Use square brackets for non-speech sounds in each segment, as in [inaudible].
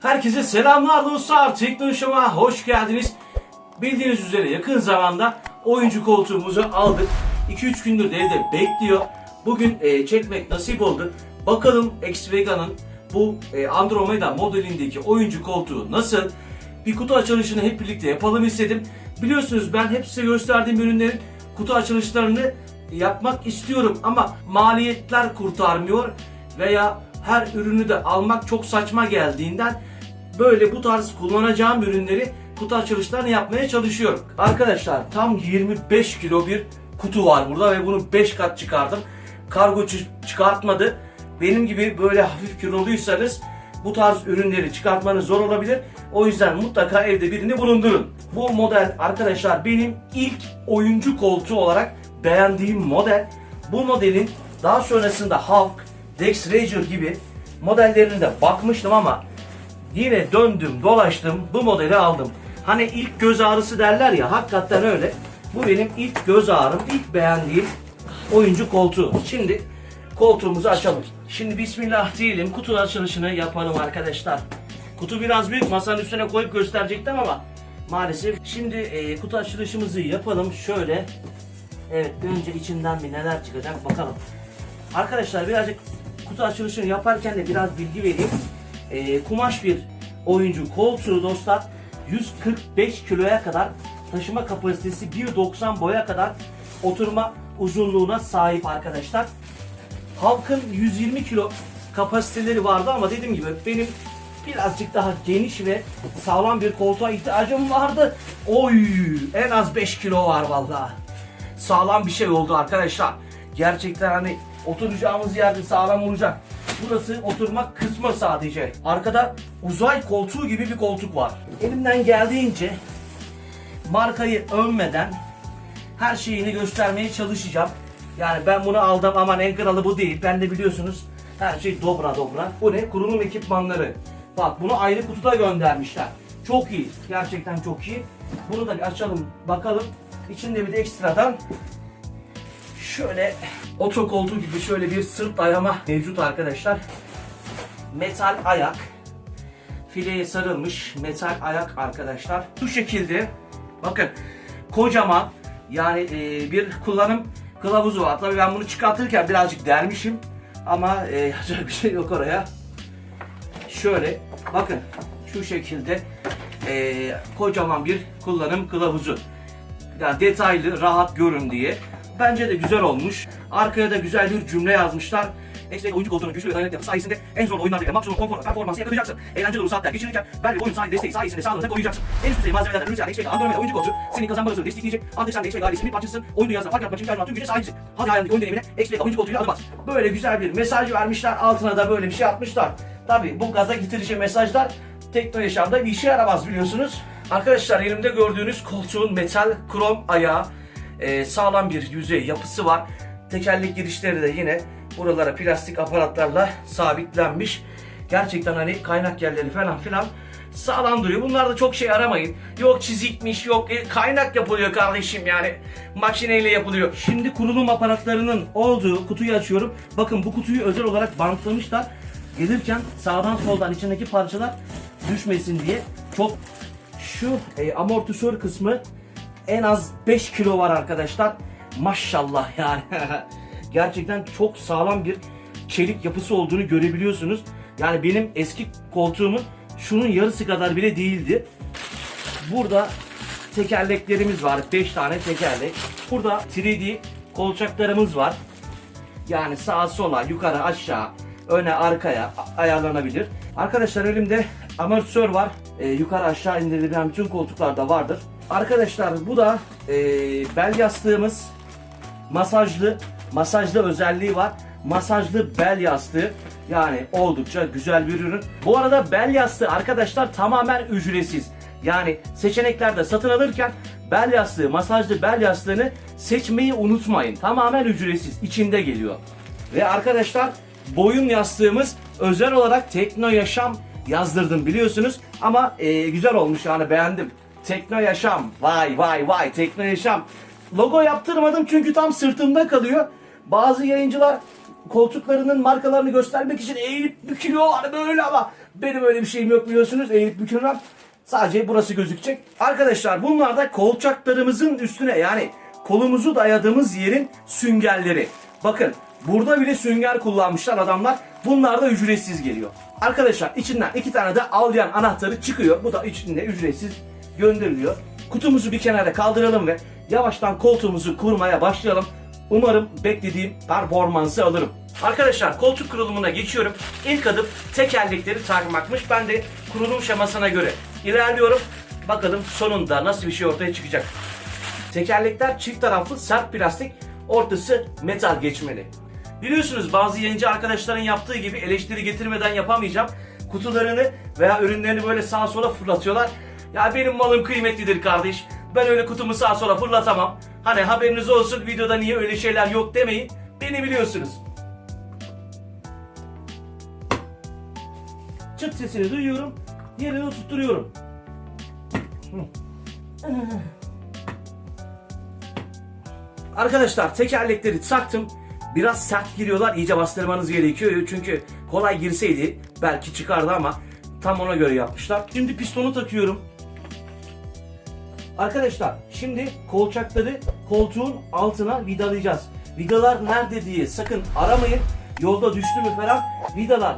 Herkese selamlar dostlar. Teknolojime hoş geldiniz. Bildiğiniz üzere yakın zamanda oyuncu koltuğumuzu aldık. 2-3 gündür de evde bekliyor. Bugün e, çekmek nasip oldu. Bakalım X-Vega'nın bu e, Andromeda modelindeki oyuncu koltuğu nasıl? Bir kutu açılışını hep birlikte yapalım istedim. Biliyorsunuz ben hep size gösterdiğim ürünlerin kutu açılışlarını yapmak istiyorum ama maliyetler kurtarmıyor veya her ürünü de almak çok saçma geldiğinden böyle bu tarz kullanacağım ürünleri kutu açılışlarını yapmaya çalışıyorum. Arkadaşlar tam 25 kilo bir kutu var burada ve bunu 5 kat çıkardım. Kargo çı- çıkartmadı. Benim gibi böyle hafif kiloluysanız bu tarz ürünleri çıkartmanız zor olabilir. O yüzden mutlaka evde birini bulundurun. Bu model arkadaşlar benim ilk oyuncu koltuğu olarak beğendiğim model. Bu modelin daha sonrasında Hulk, Dex Ranger gibi modellerine de bakmıştım ama yine döndüm dolaştım bu modeli aldım. Hani ilk göz ağrısı derler ya hakikaten öyle. Bu benim ilk göz ağrım, ilk beğendiğim oyuncu koltuğu. Şimdi koltuğumuzu açalım. Şimdi bismillah diyelim kutu açılışını yapalım arkadaşlar. Kutu biraz büyük masanın üstüne koyup gösterecektim ama maalesef. Şimdi e, kutu açılışımızı yapalım şöyle. Evet önce içinden bir neler çıkacak bakalım. Arkadaşlar birazcık kutu açılışını yaparken de biraz bilgi vereyim. Ee, kumaş bir oyuncu koltuğu dostlar 145 kiloya kadar taşıma kapasitesi 1.90 boya kadar oturma uzunluğuna sahip arkadaşlar. Halkın 120 kilo kapasiteleri vardı ama dediğim gibi benim birazcık daha geniş ve sağlam bir koltuğa ihtiyacım vardı. Oy en az 5 kilo var vallahi sağlam bir şey oldu arkadaşlar. Gerçekten hani oturacağımız yerde sağlam olacak. Burası oturmak kısmı sadece. Arkada uzay koltuğu gibi bir koltuk var. Elimden geldiğince markayı övmeden her şeyini göstermeye çalışacağım. Yani ben bunu aldım aman en kralı bu değil. Ben de biliyorsunuz her şey dobra dobra. Bu ne? Kurulum ekipmanları. Bak bunu ayrı kutuda göndermişler. Çok iyi. Gerçekten çok iyi. Bunu da bir açalım bakalım. İçinde bir de ekstradan şöyle oto koltuğu gibi şöyle bir sırt dayama mevcut arkadaşlar. Metal ayak. Fileye sarılmış metal ayak arkadaşlar. Bu şekilde bakın kocaman yani e, bir kullanım kılavuzu var. Tabii ben bunu çıkartırken birazcık dermişim ama e, [laughs] yapacak bir şey yok oraya. Şöyle bakın şu şekilde e, kocaman bir kullanım kılavuzu. Yani detaylı, rahat görün diye. Bence de güzel olmuş. Arkaya da güzel bir cümle yazmışlar. Ekstra oyuncu koltuğunun güçlü ve dayanıklı yapısı sayesinde en zorlu oyunlarda ile maksimum konfor performansı yakalayacaksın. Eğlenceli dolu saatler geçirirken bel ve oyun sahibi desteği sayesinde sağlığını koruyacaksın. En üst düzey malzemelerden üretilen X-Vega Andromeda oyuncu koltuğu senin kazanma destekleyecek. Artık sen de X-Vega ailesinin bir parçasısın. Oyun dünyasında fark yaratmak için olan tüm güce sahipsin. Hadi hayalindeki oyun deneyimine X-Vega oyuncu koltuğuyla adım at. Böyle güzel bir mesaj vermişler. Altına da böyle bir şey atmışlar. Tabi bu gaza getirici mesajlar tekno yaşamda bir işe yaramaz biliyorsunuz. Arkadaşlar elimde gördüğünüz koltuğun metal krom ayağı e, sağlam bir yüzey yapısı var. Tekerlek girişleri de yine buralara plastik aparatlarla sabitlenmiş. Gerçekten hani kaynak yerleri falan filan sağlam duruyor. Bunlarda çok şey aramayın. Yok çizikmiş, yok e, kaynak yapılıyor kardeşim yani. Makineyle yapılıyor. Şimdi kurulum aparatlarının olduğu kutuyu açıyorum. Bakın bu kutuyu özel olarak bantlamışlar. Gelirken sağdan soldan içindeki parçalar düşmesin diye çok şu e, amortisör kısmı en az 5 kilo var arkadaşlar. Maşallah yani. [laughs] Gerçekten çok sağlam bir çelik yapısı olduğunu görebiliyorsunuz. Yani benim eski koltuğumun şunun yarısı kadar bile değildi. Burada tekerleklerimiz var. 5 tane tekerlek. Burada 3D kolçaklarımız var. Yani sağa sola, yukarı aşağı, öne arkaya ayarlanabilir. Arkadaşlar elimde amortisör var. Ee, yukarı aşağı indirilebilen bütün koltuklarda vardır. Arkadaşlar bu da e, bel yastığımız masajlı masajlı özelliği var. Masajlı bel yastığı yani oldukça güzel bir ürün. Bu arada bel yastığı arkadaşlar tamamen ücretsiz. Yani seçeneklerde satın alırken bel yastığı, masajlı bel yastığını seçmeyi unutmayın. Tamamen ücretsiz. içinde geliyor. Ve arkadaşlar boyun yastığımız özel olarak Tekno Yaşam yazdırdım biliyorsunuz. Ama e, güzel olmuş yani beğendim. Tekno Yaşam. Vay vay vay Tekno Yaşam. Logo yaptırmadım çünkü tam sırtımda kalıyor. Bazı yayıncılar koltuklarının markalarını göstermek için eğilip bükülüyorlar böyle ama benim öyle bir şeyim yok biliyorsunuz. Eğilip bükülmem. Sadece burası gözükecek. Arkadaşlar bunlar da kolçaklarımızın üstüne yani kolumuzu dayadığımız yerin süngerleri. Bakın burada bile sünger kullanmışlar adamlar. Bunlar da ücretsiz geliyor. Arkadaşlar içinden iki tane de alyan anahtarı çıkıyor. Bu da içinde ücretsiz gönderiliyor. Kutumuzu bir kenara kaldıralım ve yavaştan koltuğumuzu kurmaya başlayalım. Umarım beklediğim performansı alırım. Arkadaşlar koltuk kurulumuna geçiyorum. İlk adım tekerlekleri takmakmış. Ben de kurulum şemasına göre ilerliyorum. Bakalım sonunda nasıl bir şey ortaya çıkacak. Tekerlekler çift taraflı sert plastik, ortası metal geçmeli. Biliyorsunuz bazı yayıncı arkadaşların yaptığı gibi eleştiri getirmeden yapamayacağım. Kutularını veya ürünlerini böyle sağa sola fırlatıyorlar. Ya benim malım kıymetlidir kardeş. Ben öyle kutumu sağa sola fırlatamam. Hani haberiniz olsun videoda niye öyle şeyler yok demeyin. Beni biliyorsunuz. Çıt sesini duyuyorum. Yerine tutturuyorum. Arkadaşlar tekerlekleri taktım. Biraz sert giriyorlar. İyice bastırmanız gerekiyor. Çünkü kolay girseydi belki çıkardı ama tam ona göre yapmışlar. Şimdi pistonu takıyorum. Arkadaşlar şimdi kolçakları koltuğun altına vidalayacağız. Vidalar nerede diye sakın aramayın. Yolda düştü mü falan vidalar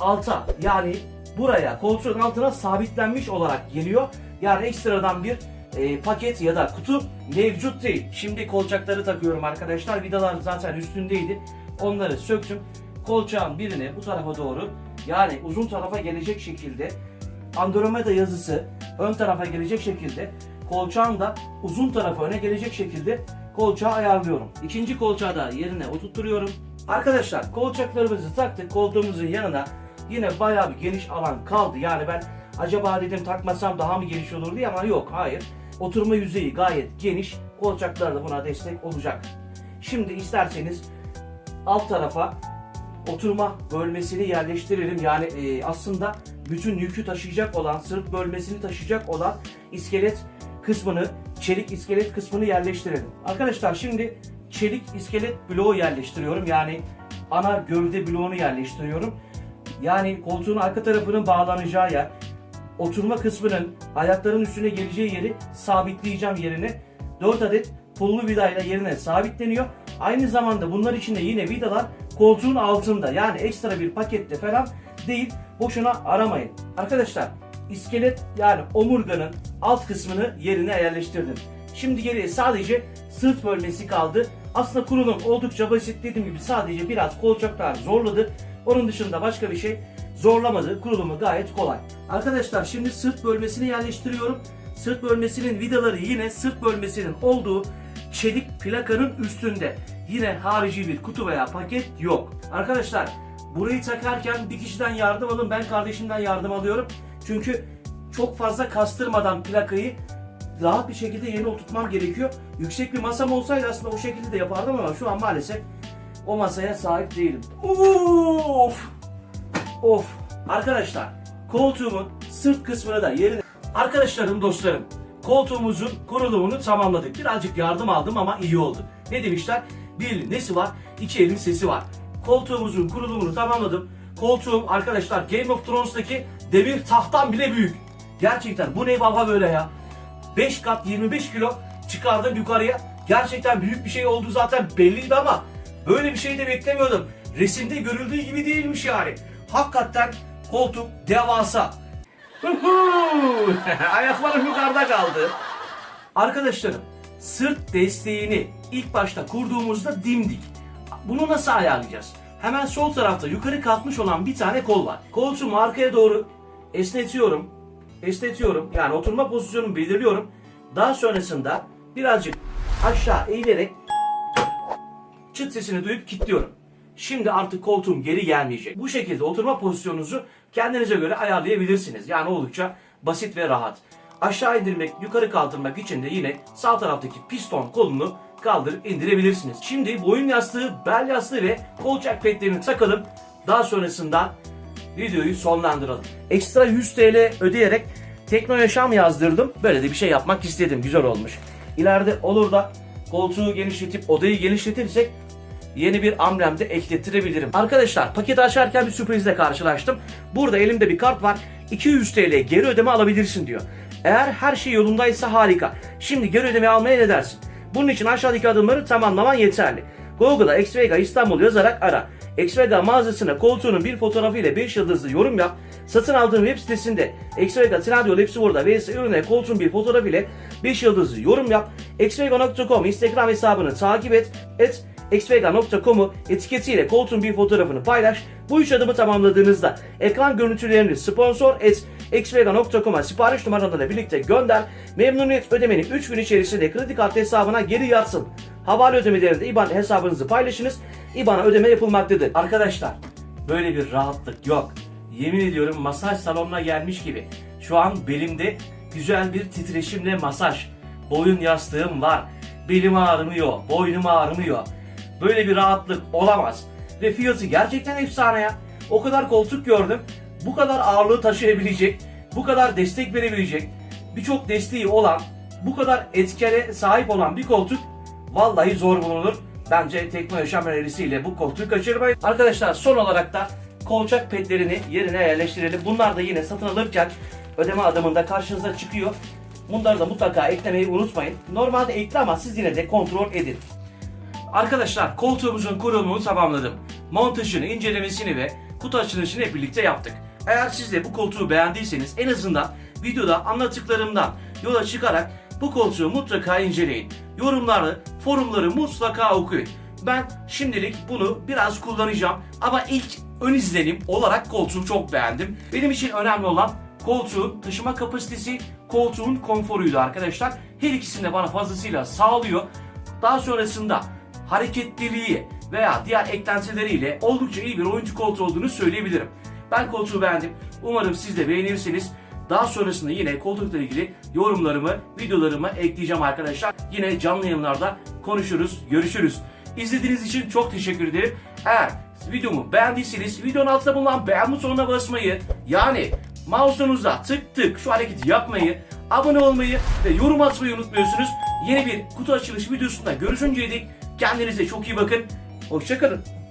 alta yani buraya koltuğun altına sabitlenmiş olarak geliyor. Yani ekstradan bir e, paket ya da kutu mevcut değil. Şimdi kolçakları takıyorum arkadaşlar. Vidalar zaten üstündeydi. Onları söktüm. Kolçağın birini bu tarafa doğru yani uzun tarafa gelecek şekilde Andromeda yazısı ön tarafa gelecek şekilde kolçağın da uzun tarafa öne gelecek şekilde kolçağı ayarlıyorum. İkinci kolçağı da yerine oturtturuyorum. Arkadaşlar kolçaklarımızı taktık koltuğumuzun yanına yine bayağı bir geniş alan kaldı. Yani ben acaba dedim takmasam daha mı geniş olur diye ama yok hayır. Oturma yüzeyi gayet geniş. Kolçaklar da buna destek olacak. Şimdi isterseniz alt tarafa oturma bölmesini yerleştirelim. Yani e, aslında bütün yükü taşıyacak olan, sırt bölmesini taşıyacak olan iskelet kısmını, çelik iskelet kısmını yerleştirelim. Arkadaşlar şimdi çelik iskelet bloğu yerleştiriyorum. Yani ana gövde bloğunu yerleştiriyorum. Yani koltuğun arka tarafının bağlanacağı yer, oturma kısmının ayakların üstüne geleceği yeri sabitleyeceğim yerine 4 adet pullu vidayla yerine sabitleniyor. Aynı zamanda bunlar içinde yine vidalar koltuğun altında yani ekstra bir pakette falan değil. Boşuna aramayın. Arkadaşlar iskelet yani omurganın alt kısmını yerine yerleştirdim. Şimdi geriye sadece sırt bölmesi kaldı. Aslında kurulum oldukça basit dediğim gibi sadece biraz kolçaklar zorladı. Onun dışında başka bir şey zorlamadı. Kurulumu gayet kolay. Arkadaşlar şimdi sırt bölmesini yerleştiriyorum. Sırt bölmesinin vidaları yine sırt bölmesinin olduğu çelik plakanın üstünde. Yine harici bir kutu veya paket yok. Arkadaşlar burayı takarken bir kişiden yardım alın. Ben kardeşimden yardım alıyorum. Çünkü çok fazla kastırmadan plakayı rahat bir şekilde yerine oturtmam gerekiyor. Yüksek bir masam olsaydı aslında o şekilde de yapardım ama şu an maalesef o masaya sahip değilim. Of! Of! Arkadaşlar koltuğumun sırt kısmını da yerine... Arkadaşlarım, dostlarım koltuğumuzun kurulumunu tamamladık. Birazcık yardım aldım ama iyi oldu. Ne demişler? Bir elin nesi var? İki elin sesi var. Koltuğumuzun kurulumunu tamamladım. Koltuğum arkadaşlar Game of Thrones'taki demir tahttan bile büyük. Gerçekten bu ne baba böyle ya? 5 kat 25 kilo çıkardım yukarıya. Gerçekten büyük bir şey oldu zaten belliydi ama böyle bir şey de beklemiyordum. Resimde görüldüğü gibi değilmiş yani. Hakikaten koltuk devasa. [laughs] Ayaklarım yukarıda kaldı. Arkadaşlarım sırt desteğini ilk başta kurduğumuzda dimdik. Bunu nasıl ayarlayacağız? Hemen sol tarafta yukarı kalkmış olan bir tane kol var. Koltuğumu arkaya doğru esnetiyorum. Esnetiyorum. Yani oturma pozisyonumu belirliyorum. Daha sonrasında birazcık aşağı eğilerek çıt sesini duyup kilitliyorum. Şimdi artık koltuğum geri gelmeyecek. Bu şekilde oturma pozisyonunuzu kendinize göre ayarlayabilirsiniz. Yani oldukça basit ve rahat. Aşağı indirmek, yukarı kaldırmak için de yine sağ taraftaki piston kolunu kaldırıp indirebilirsiniz. Şimdi boyun yastığı, bel yastığı ve kolçak petlerini takalım. Daha sonrasında videoyu sonlandıralım. Ekstra 100 TL ödeyerek Tekno Yaşam yazdırdım. Böyle de bir şey yapmak istedim. Güzel olmuş. İleride olur da koltuğu genişletip odayı genişletirsek yeni bir amblem de eklettirebilirim. Arkadaşlar paketi açarken bir sürprizle karşılaştım. Burada elimde bir kart var. 200 TL geri ödeme alabilirsin diyor. Eğer her şey yolundaysa harika. Şimdi geri ödeme almaya ne dersin? Bunun için aşağıdaki adımları tamamlaman yeterli. Google'a Xvega İstanbul yazarak ara. Xvega mağazasına koltuğunun bir fotoğrafı ile 5 yıldızlı yorum yap. Satın aldığın web sitesinde Xvega Trendyol hepsi burada ve ürüne koltuğun bir fotoğrafı ile 5 yıldızlı yorum yap. Xvega.com Instagram hesabını takip et. et xvega.com'u etiketiyle koltuğun bir fotoğrafını paylaş. Bu üç adımı tamamladığınızda ekran görüntülerini sponsor et xvega.com'a sipariş numaranla birlikte gönder. Memnuniyet ödemeni 3 gün içerisinde kredi kartı hesabına geri yatsın. Havale ödemelerinde IBAN hesabınızı paylaşınız. IBAN'a ödeme yapılmaktadır. Arkadaşlar böyle bir rahatlık yok. Yemin ediyorum masaj salonuna gelmiş gibi. Şu an belimde güzel bir titreşimle masaj. Boyun yastığım var. Belim ağrımıyor, boynum ağrımıyor. Böyle bir rahatlık olamaz. Ve fiyatı gerçekten efsane ya. O kadar koltuk gördüm. Bu kadar ağırlığı taşıyabilecek, bu kadar destek verebilecek, birçok desteği olan, bu kadar etkene sahip olan bir koltuk vallahi zor bulunur. Bence Tekno Yaşam önerisiyle bu koltuğu kaçırmayın. Arkadaşlar son olarak da kolçak petlerini yerine yerleştirelim. Bunlar da yine satın alırken ödeme adımında karşınıza çıkıyor. Bunları da mutlaka eklemeyi unutmayın. Normalde ekle ama siz yine de kontrol edin. Arkadaşlar koltuğumuzun kurulumunu tamamladım. Montajını, incelemesini ve kutu açılışını hep birlikte yaptık. Eğer siz de bu koltuğu beğendiyseniz en azından videoda anlattıklarımdan yola çıkarak bu koltuğu mutlaka inceleyin. Yorumları, forumları mutlaka okuyun. Ben şimdilik bunu biraz kullanacağım ama ilk ön izlenim olarak koltuğu çok beğendim. Benim için önemli olan koltuğun taşıma kapasitesi, koltuğun konforuydu arkadaşlar. Her ikisini de bana fazlasıyla sağlıyor. Daha sonrasında hareketliliği veya diğer eklentileriyle oldukça iyi bir oyuncu koltuğu olduğunu söyleyebilirim. Ben koltuğu beğendim. Umarım siz de beğenirsiniz. Daha sonrasında yine koltukla ilgili yorumlarımı, videolarımı ekleyeceğim arkadaşlar. Yine canlı yayınlarda konuşuruz, görüşürüz. İzlediğiniz için çok teşekkür ederim. Eğer videomu beğendiyseniz videonun altında bulunan beğen butonuna basmayı yani mouse'unuzla tık tık şu hareketi yapmayı, abone olmayı ve yorum atmayı unutmuyorsunuz. Yeni bir kutu açılış videosunda görüşünceye dek kendinize çok iyi bakın. Hoşçakalın.